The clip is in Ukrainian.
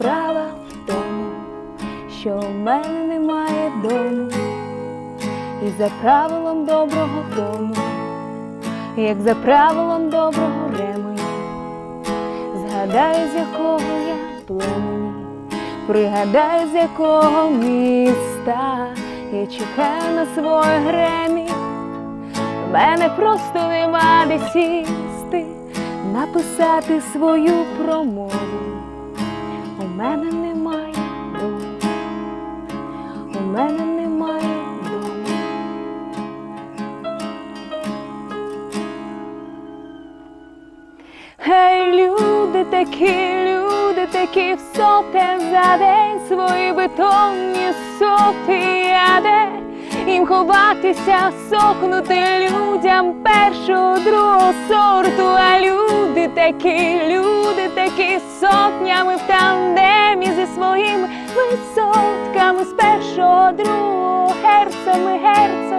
справа в тому, що в мене немає дому, і за правилом доброго тому, як за правилом доброго ремені, згадай, з якого я племені, пригадай, з якого міста я чекаю на своє гремі. В мене просто нема де сісти, написати свою промову. Мене немає дому. Гей, люди такі, люди такі, всоте за день свої бетонні сотіяде. Їм ховатися, сохнути людям першого, другого сорту, а люди такі, люди такі сотнями в тандемі mujer